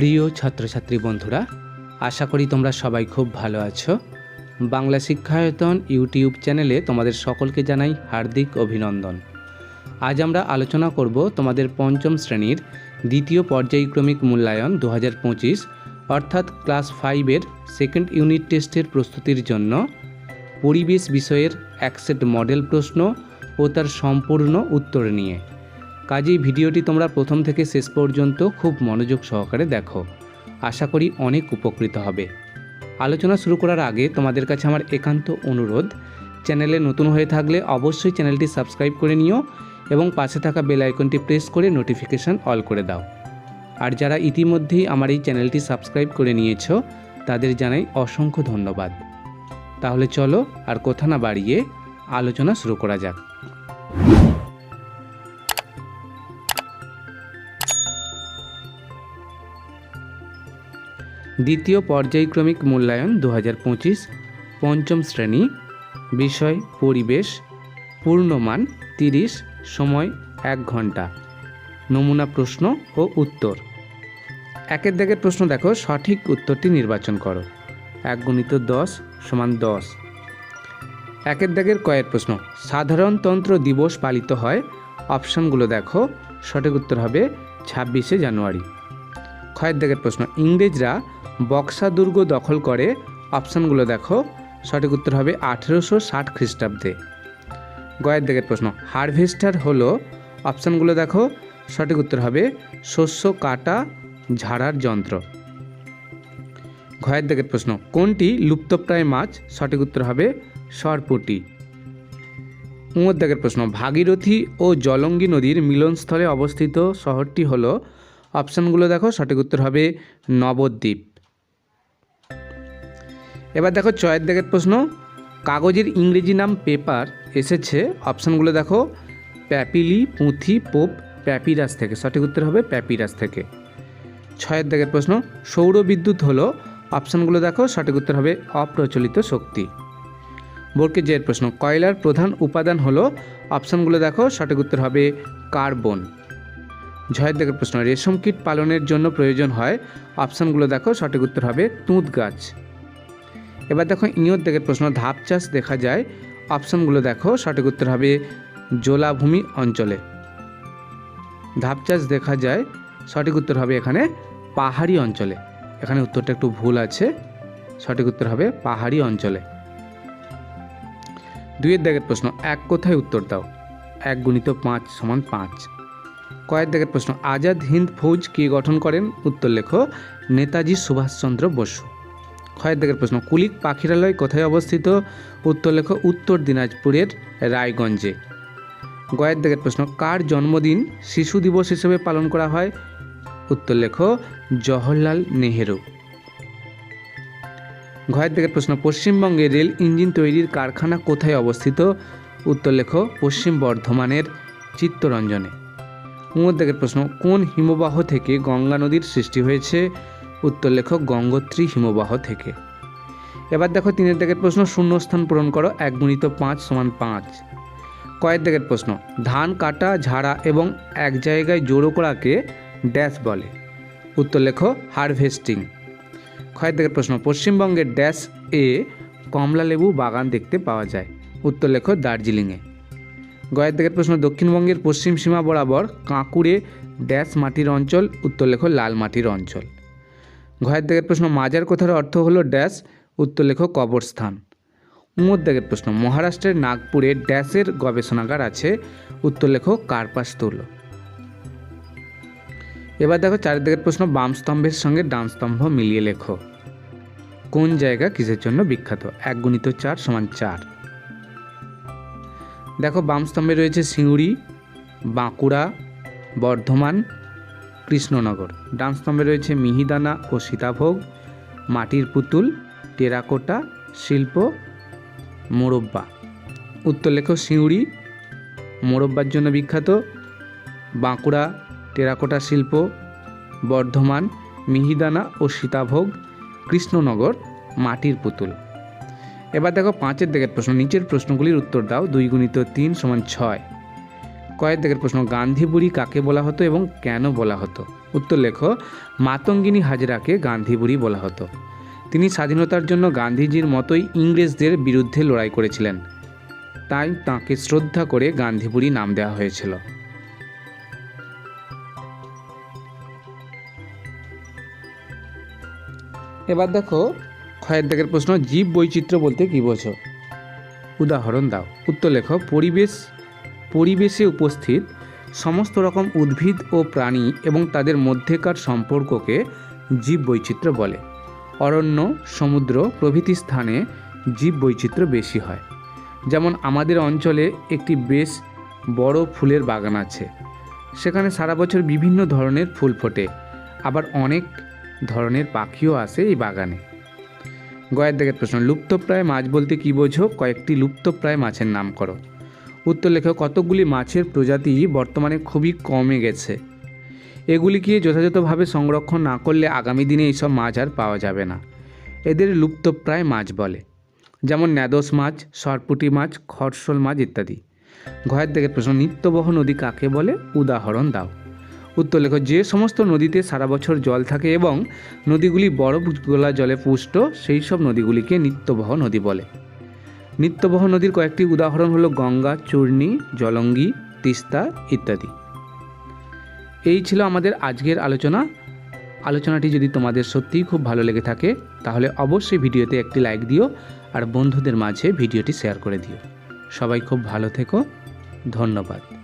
প্রিয় ছাত্রছাত্রী বন্ধুরা, আশা করি তোমরা সবাই খুব ভালো আছো। বাংলা শিক্ষায়তন ইউটিউব চ্যানেলে তোমাদের সকলকে জানাই হার্দিক অভিনন্দন। আজ আমরা আলোচনা করব তোমাদের পঞ্চম শ্রেণির দ্বিতীয় পর্যায়ক্রমিক মূল্যায়ন দু হাজার পঁচিশ, অর্থাৎ ক্লাস ফাইভের সেকেন্ড ইউনিট টেস্টের প্রস্তুতির জন্য, পরিবেশ বিষয়ের এক সেট মডেল প্রশ্ন ও তার সম্পূর্ণ উত্তর নিয়ে। কাজেই ভিডিওটি তোমরা প্রথম থেকে শেষ পর্যন্ত খুব মনোযোগ সহকারে দেখো। আশা করি অনেক উপকৃত হবে। আলোচনা শুরু করার আগে তোমাদের কাছে আমার একান্ত অনুরোধ, চ্যানেলে নতুন হয়ে থাকলে অবশ্যই চ্যানেলটি সাবস্ক্রাইব করে নিও এবং পাশে থাকা বেল আইকনটি প্রেস করে নোটিফিকেশান অল করে দাও। আর যারা ইতিমধ্যেই আমার এই চ্যানেলটি সাবস্ক্রাইব করে নিয়েছো, তাদের জানাই অসংখ্য ধন্যবাদ। তাহলে চলো আর কথা না বাড়িয়ে আলোচনা শুরু করা যাক। দ্বিতীয় পর্যায়ক্রমিক মূল্যায়ন দু পঞ্চম শ্রেণি, বিষয়, পরিবেশ, পূর্ণমান তিরিশ, সময় এক ঘণ্টা। নমুনা প্রশ্ন ও উত্তর। একের দাগের প্রশ্ন দেখো, সঠিক উত্তরটি নির্বাচন করো। এক গুণিত দশ সমান দশ। একের দাগের কয়ের প্রশ্ন সাধারণতন্ত্র দিবস পালিত হয়। অপশানগুলো দেখো, সঠিক উত্তর হবে ছাব্বিশে জানুয়ারি। ক্ষয়ের দাগের প্রশ্ন, ইংরেজরা বক্সা দুর্গ দখল করে অপশানগুলো দেখো। সঠিক উত্তর হবে আঠেরোশো ষাট খ্রিস্টাব্দে। গয়ের দিকের প্রশ্ন, হারভেস্টার হলো, অপশানগুলো দেখো। সঠিক উত্তর হবে শস্য, কাটা, ঝাড়ার যন্ত্র। ঘয়ের দিকের প্রশ্ন, কোনটি লুপ্তপ্রায় মাছ? সঠিক উত্তর হবে সরপুটি। উমর দাগের প্রশ্ন, ভাগীরথী ও জলঙ্গি নদীর মিলনস্থলে অবস্থিত শহরটি হলো, অপশানগুলো দেখো। সঠিক উত্তর হবে নবদ্বীপ। এবার দেখো চয়ের দাগের প্রশ্ন। কাগজের ইংরেজি নাম পেপার এসেছে। অপশানগুলো দেখো। প্যাপিলি, পুঁথি, পোপ, প্যাপিরাস থেকে। সঠিক উত্তর হবে প্যাপিরাস থেকে। ছয়ের দাগের প্রশ্ন, সৌর বিদ্যুৎ হলো। অপশানগুলো দেখো। সঠিক উত্তর হবে অপ্রচলিত শক্তি। বোর্ডকে জের প্রশ্ন, কয়লার প্রধান উপাদান হলো? অপশানগুলো দেখো। সঠিক উত্তর হবে কার্বন। ঝয়ের দাগের প্রশ্ন, রেশম কীট পালনের জন্য প্রয়োজন হয়? অপশানগুলো দেখো। সঠিক উত্তর হবে তুঁত গাছ। এবার দেখো ইঁয়র দাগের প্রশ্ন, ধাপ চাষ দেখা যায়। অপশানগুলো দেখো, সঠিক উত্তর হবে জলাভূমি অঞ্চলে। ধাপ চাষ দেখা যায়, সঠিক উত্তর হবে এখানে পাহাড়ি অঞ্চলে। এখানে উত্তরটা একটু ভুল আছে, সঠিক উত্তর হবে পাহাড়ি অঞ্চলে। দুইয়ের দাগের প্রশ্ন, এক কোথায় উত্তর দাও? এক গুণিত পাঁচ সমান পাঁচ। কয়েক দাগের প্রশ্ন, আজাদ হিন্দ ফৌজ কে গঠন করেন? উত্তর লেখো, নেতাজি সুভাষচন্দ্র বসু। দাগের প্রশ্ন, কুলিক পাখিরালয় কোথায় অবস্থিত? উত্তর লেখ, উত্তর দিনাজপুরের রায়গঞ্জে। গয়ের দাগের প্রশ্ন, কার জন্মদিন শিশু দিবস হিসেবে পালন করা হয়? উত্তর লেখ, জওহরলাল নেহেরু। ঘয়ের দিকের প্রশ্ন, পশ্চিমবঙ্গে রেল ইঞ্জিন তৈরির কারখানা কোথায় অবস্থিত? উত্তর লেখ, পশ্চিম বর্ধমানের চিত্তরঞ্জনে। উমর দিকের প্রশ্ন, কোন হিমবাহ থেকে গঙ্গা নদীর সৃষ্টি হয়েছে? উত্তর লেখো গঙ্গোত্রী হিমবাহ থেকে। এবার দেখো তিনের দিকের প্রশ্ন, শূন্যস্থান পূরণ করো, এক গুণিত পাঁচ সমান পাঁচ। কয়েক দিকের প্রশ্ন, ধান কাটা, ঝাড়া এবং এক জায়গায় জোড়ো করাকে ড্যাশ বলে। উত্তর লেখো হারভেস্টিং। ক্ষয়ের দিকের প্রশ্ন, পশ্চিমবঙ্গের ড্যাশ এ কমলা লেবু বাগান দেখতে পাওয়া যায়। উত্তর লেখো দার্জিলিংয়ে। গয়ের দিকের প্রশ্ন, দক্ষিণবঙ্গের পশ্চিম সীমা বরাবর কাঁকুড়ে ড্যাশ মাটির অঞ্চল উত্তর লেখো লাল মাটির অঞ্চল। ঘয়ের দিকের প্রশ্ন মাজার কথার অর্থ হলো ড্যাশ উত্তর লেখো কবরস্থান। উমর দাগের প্রশ্ন, মহারাষ্ট্রের নাগপুরে ড্যাশের গবেষণাগার আছে উত্তর লেখো কার্পাস তুলো এবার দেখো চারিদিকের প্রশ্ন, বাম স্তম্ভের সঙ্গে ডান স্তম্ভ মিলিয়ে লেখো। কোন জায়গা কিসের জন্য বিখ্যাত? এক গুণিত চার সমান চার। দেখো বাম স্তম্ভে রয়েছে সিউড়ি বাঁকুড়া, বর্ধমান কৃষ্ণনগর। ডান স্তম্ভে রয়েছে মিহিদানা ও সীতাভোগ, মাটির পুতুল, টেরাকোটা, শিল্প, মোরব্বা। উত্তর লেখো সিউড়ি, মোরব্বার জন্য বিখ্যাত, বাঁকুড়া, টেরাকোটা শিল্প, বর্ধমান, মিহিদানা ও সীতাভোগ, কৃষ্ণনগর, মাটির পুতুল। এবার দেখো পাঁচের দিকের প্রশ্ন, নিচের প্রশ্নগুলির উত্তর দাও, দুই গুণিত তিন সমান ছয়। কয়েক দিকের প্রশ্ন গান্ধী বুড়ি কাকে বলা হতো এবং কেন বলা হতো? উত্তর লেখো, মাতঙ্গিনী হাজরাকে গান্ধী বুড়ি বলা হতো। তিনি স্বাধীনতার জন্য গান্ধীজির মতোই ইংরেজদের বিরুদ্ধে লড়াই করেছিলেন। তাই তাঁকে শ্রদ্ধা করে গান্ধী বুড়ি নাম দেওয়া হয়েছিল। এবার দেখো ক্ষয়ের দাগের প্রশ্ন জীব বৈচিত্র্য বলতে কী বোঝো? উদাহরণ দাও। উত্তর লেখো, পরিবেশ পরিবেশে উপস্থিত সমস্ত রকম উদ্ভিদ ও প্রাণী এবং তাদের মধ্যেকার সম্পর্ককে জীব বৈচিত্র্য বলে। অরণ্য, সমুদ্র প্রভৃতি স্থানে জীব বৈচিত্র্য বেশি হয়। যেমন আমাদের অঞ্চলে একটি বেশ বড় ফুলের বাগান আছে। সেখানে সারা বছর বিভিন্ন ধরনের ফুল ফোটে। আবার অনেক ধরনের পাখিও আসে এই বাগানে। গয়ের দিকের প্রশ্ন, লুপ্তপ্রায় মাছ বলতে কী বোঝো? কয়েকটি লুপ্তপ্রায় মাছের নাম করো। উত্তর লেখো কতকগুলি মাছের প্রজাতি বর্তমানে খুবই কমে গেছে। এগুলিকে যথাযথভাবে সংরক্ষণ না করলে আগামী দিনে এইসব মাছ আর পাওয়া যাবে না। এদের লুপ্তপ্রায় মাছ বলে, যেমন ন্যাদোস মাছ, সরপুটি মাছ খরশোল মাছ ইত্যাদি। ঘয়ের দিকে প্রশ্ন, নিত্যবহ নদী কাকে বলে? উদাহরণ দাও। উত্তর লেখো যে সমস্ত নদীতে সারা বছর জল থাকে এবং নদীগুলি বরফ গোলা জলে পুষ্ট, সেই সব নদীগুলিকে নিত্যবহ নদী বলে। নিত্যবহ নদীর কয়েকটি উদাহরণ হলো গঙ্গা, চূর্ণি, জলঙ্গি, তিস্তা ইত্যাদি। এই ছিল আমাদের আজকের আলোচনা। আলোচনাটি যদি তোমাদের সত্যিই খুব ভালো লেগে থাকে, তাহলে অবশ্যই ভিডিওতে একটি লাইক দিও আর বন্ধুদের মাঝে ভিডিওটি শেয়ার করে দিও। সবাই খুব ভালো থেকো। ধন্যবাদ।